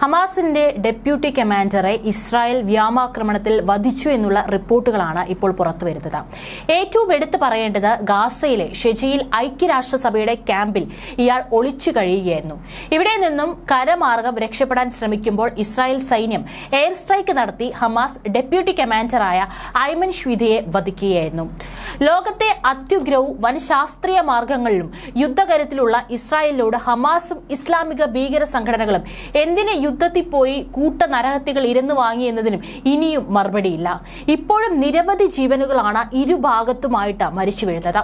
ഹമാസിന്റെ deputy കമാൻഡറെ Israel വ്യോമാക്രമണത്തിൽ വധിച്ചു എന്നുള്ള റിപ്പോർട്ടുകളാണ് ഇപ്പോൾ പുറത്തുവരുന്നത്. ഏറ്റവും എടുത്തു പറയേണ്ടത് ഗാസയിലെ ഷെജയിൽ ഐക്യരാഷ്ട്രസഭയുടെ ക്യാമ്പിൽ ഇയാൾ ഒളിച്ചു കഴിയുകയായിരുന്നു. ഇവിടെ നിന്നും കരമാർഗം രക്ഷപ്പെടാൻ ശ്രമിക്കുമ്പോൾ ഇസ്രായേൽ സൈന്യം എയർ സ്ട്രൈക്ക് നടത്തി ഹമാസ് ഡെപ്യൂട്ടി കമാൻഡറായ ഐമൻ ഷ്വിധയെ വധിക്കുകയായിരുന്നു. ലോകത്തെ അത്യുഗ്രവും വനശാസ്ത്രീയ മാർഗങ്ങളിലും യുദ്ധകരത്തിലുള്ള ഇസ്രായേലിനോട് ഹമാസും ഇസ്ലാമിക ഭീകര സംഘടനകളും എന്തിന് യുദ്ധത്തിൽ പോയി കൂട്ട നരഹത്യകൾ ഇരന്നു വാങ്ങി എന്നതിനും ഇനിയും മറുപടിയില്ല. ഇപ്പോഴും നിരവധി ജീവനുകളാണ് ഇരുഭാഗത്തുമായിട്ട് മരിച്ചു വീഴുന്നത്.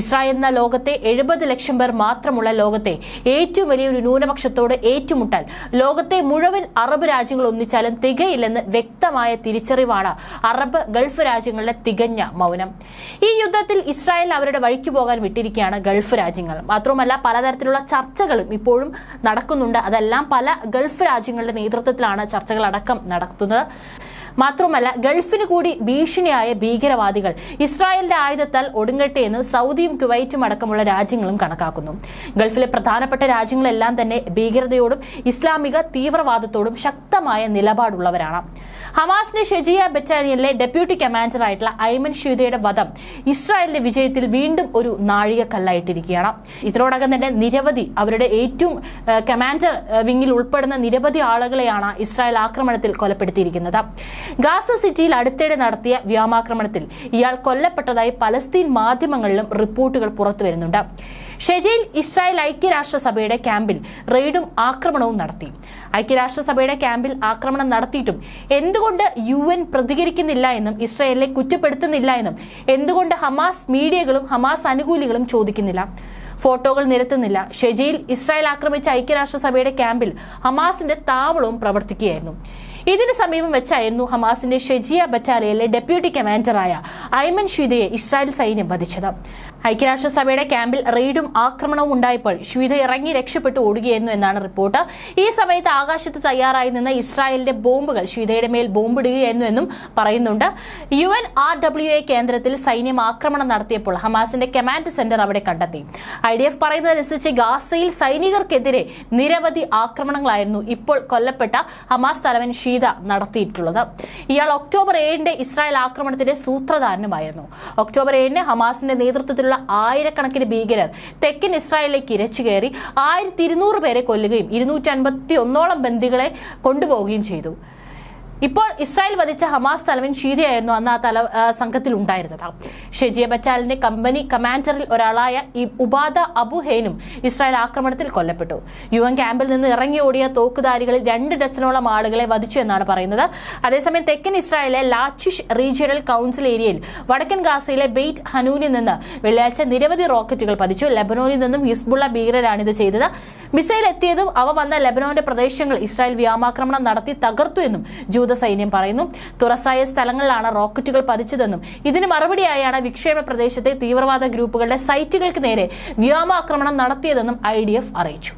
ഇസ്രായേൽ എന്ന ലോകത്തെ എഴുപത് ലക്ഷം പേർ മാത്രമുള്ള ലോകത്തെ ഏറ്റവും വലിയൊരു ന്യൂനപക്ഷത്തോട് ഏറ്റുമുട്ടാൻ ലോകത്തെ മുഴുവൻ അറബ് രാജ്യങ്ങൾ ഒന്നിച്ചാലും തികയില്ലെന്ന് വ്യക്തമായ തിരിച്ചറിവാണ് അറബ് ഗൾഫ് രാജ്യങ്ങളുടെ തികഞ്ഞ മൗനം. ഈ യുദ്ധത്തിൽ ഇസ്രായേൽ അവരുടെ വഴിക്ക് പോകാൻ വിട്ടിരിക്കുകയാണ് ഗൾഫ് രാജ്യങ്ങൾ. മാത്രമല്ല പലതരത്തിലുള്ള ചർച്ചകളും ഇപ്പോഴും നടക്കുന്നുണ്ട്. അതെല്ലാം പല ഗൾഫ് രാജ്യങ്ങളുടെ നേതൃത്വത്തിലാണ് ചർച്ചകളടക്കം നടത്തുന്നത്. മാത്രമല്ല ഗൾഫിന് കൂടി ഭീഷണിയായ ഭീകരവാദികൾ ഇസ്രായേലിന്റെ ആയുധത്താൽ ഒടുങ്ങട്ടെ എന്ന് സൗദിയും കുവൈറ്റും അടക്കമുള്ള രാജ്യങ്ങളും കണക്കാക്കുന്നു. ഗൾഫിലെ പ്രധാനപ്പെട്ട രാജ്യങ്ങളെല്ലാം തന്നെ ഭീകരതയോടും ഇസ്ലാമിക തീവ്രവാദത്തോടും ശക്തമായ നിലപാടുള്ളവരാണ്. ഹമാസിന്റെ ഷെജിയ ബറ്റാലിയനിലെ ഡെപ്യൂട്ടി കമാൻഡർ ആയിട്ടുള്ള ഐമൻ ഷീദയുടെ വധം ഇസ്രായേലിന്റെ വിജയത്തിൽ വീണ്ടും ഒരു നാഴികക്കല്ലായിട്ടിരിക്കുകയാണ്. ഇതിനോടകം തന്നെ നിരവധി അവരുടെ ഏറ്റവും കമാൻഡർ വിങ്ങിൽ ഉൾപ്പെടുന്ന നിരവധി ആളുകളെയാണ് ഇസ്രായേൽ ആക്രമണത്തിൽ കൊലപ്പെടുത്തിയിരിക്കുന്നത്. ഗാസ സിറ്റിയിൽ അടുത്തിടെ നടത്തിയ വ്യോമാക്രമണത്തിൽ ഇയാൾ കൊല്ലപ്പെട്ടതായി പലസ്തീൻ മാധ്യമങ്ങളിലും റിപ്പോർട്ടുകൾ പുറത്തുവരുന്നുണ്ട് ഷെജയിൽ ഇസ്രായേൽ ഐക്യരാഷ്ട്രസഭയുടെ ക്യാമ്പിൽ റെയ്ഡും ആക്രമണവും നടത്തി. ഐക്യരാഷ്ട്രസഭയുടെ ക്യാമ്പിൽ ആക്രമണം നടത്തിയിട്ടും എന്തുകൊണ്ട് യു എൻ പ്രതികരിക്കുന്നില്ല എന്നും ഇസ്രായേലിനെ കുറ്റപ്പെടുത്തുന്നില്ല എന്നും എന്തുകൊണ്ട് ഹമാസ് മീഡിയകളും ഹമാസ് അനുകൂലികളും ചോദിക്കുന്നില്ല. ഫോട്ടോകൾ നിരത്തുന്നില്ല. ഷെജയിൽ ഇസ്രായേൽ ആക്രമിച്ച ഐക്യരാഷ്ട്രസഭയുടെ ക്യാമ്പിൽ ഹമാസിന്റെ താവളവും പ്രവർത്തിക്കുകയായിരുന്നു. ഇതിന് സമീപം വെച്ചായിരുന്നു ഹമാസിന്റെ ഷെജിയ ബറ്റാലിയനിലെ ഡെപ്യൂട്ടി കമാൻഡറായ ഐമൻ ഷീദയെ ഇസ്രായേൽ സൈന്യം വധിച്ചത്. ഐക്യരാഷ്ട്രസഭയുടെ ക്യാമ്പിൽ റെയ്ഡും ആക്രമണവും ഉണ്ടായപ്പോൾ ഷീദ ഇറങ്ങി രക്ഷപ്പെട്ടു ഓടുകയായിരുന്നു എന്നാണ് റിപ്പോർട്ട്. ഈ സമയത്ത് ആകാശത്ത് തയ്യാറായി നിന്ന ഇസ്രായേലിന്റെ ബോംബുകൾ ഷീദയുടെ മേൽ ബോംബിടുകയായിരുന്നു എന്നും പറയുന്നുണ്ട്. U N R W A കേന്ദ്രത്തിൽ സൈന്യം ആക്രമണം നടത്തിയപ്പോൾ ഹമാസിന്റെ കമാൻഡ് സെന്റർ അവിടെ കണ്ടെത്തി. ഐ ഡി എഫ് പറയുന്നതനുസരിച്ച് ഗാസയിൽ സൈനികർക്കെതിരെ നിരവധി ആക്രമണങ്ങളായിരുന്നു ഇപ്പോൾ കൊല്ലപ്പെട്ട ഹമാസ് തലവൻ ഷീത നടത്തിയിട്ടുള്ളത്. ഇയാൾ ഒക്ടോബർ ഏഴിന്റെ ഇസ്രായേൽ ആക്രമണത്തിന്റെ സൂത്രധാരനുമായിരുന്നു. ഒക്ടോബർ ഏഴിന് ഹമാസിന്റെ നേതൃത്വത്തിലുള്ള ആയിരക്കണക്കിന് ഭീകരർ തെക്കൻ ഇസ്രായേലിലേക്ക് ഇരച്ചു കയറി ആയിരത്തി ഇരുന്നൂറ് പേരെ കൊല്ലുകയും ഇരുന്നൂറ്റി അൻപത്തി ഒന്നോളം ബന്ദികളെ കൊണ്ടുപോവുകയും ചെയ്തു. ഇപ്പോൾ ഇസ്രായേൽ വധിച്ച ഹമാസ് തലവൻ ഷീരിയായിരുന്നു അന്ന് ആ തല സംഘത്തിൽ ഉണ്ടായിരുന്നത് ഷെജിയ ബറ്റാലിന്റെ കമ്പനി കമാൻഡറിൽ ഒരാളായ ഉബാദ അബുഹേനും ഇസ്രായേൽ ആക്രമണത്തിൽ കൊല്ലപ്പെട്ടു. യു എൻ ക്യാമ്പിൽ നിന്ന് ഇറങ്ങി ഓടിയ തോക്കുധാരികളിൽ രണ്ട് ഡസനോളം ആളുകളെ വധിച്ചു എന്നാണ് പറയുന്നത്. അതേസമയം തെക്കൻ ഇസ്രായേലിലെ ലാച്ചിഷ് റീജിയണൽ കൌൺസിൽ ഏരിയയിൽ വടക്കൻ ഗാസയിലെ ബെയ്റ്റ് ഹനൂനിൽ നിന്ന് വെള്ളിയാഴ്ച നിരവധി റോക്കറ്റുകൾ പതിച്ചു. ലെബനോനിൽ നിന്നും ഹിസ്ബുള്ള ഭീകരരാണിത് ചെയ്തത്. മിസൈൽ എത്തിയതും അവ വന്ന ലെബനോന്റെ പ്രദേശങ്ങൾ ഇസ്രായേൽ വ്യോമാക്രമണം നടത്തി തകർത്തു എന്നും ജൂത സൈന്യം പറയുന്നു. തുറസായ സ്ഥലങ്ങളിലാണ് റോക്കറ്റുകൾ പതിച്ചതെന്നും ഇതിന് മറുപടിയായാണ് വിക്ഷേപ പ്രദേശത്തെ തീവ്രവാദ ഗ്രൂപ്പുകളുടെ സൈറ്റുകൾക്ക് നേരെ വ്യോമാക്രമണം നടത്തിയതെന്നും ഐ അറിയിച്ചു.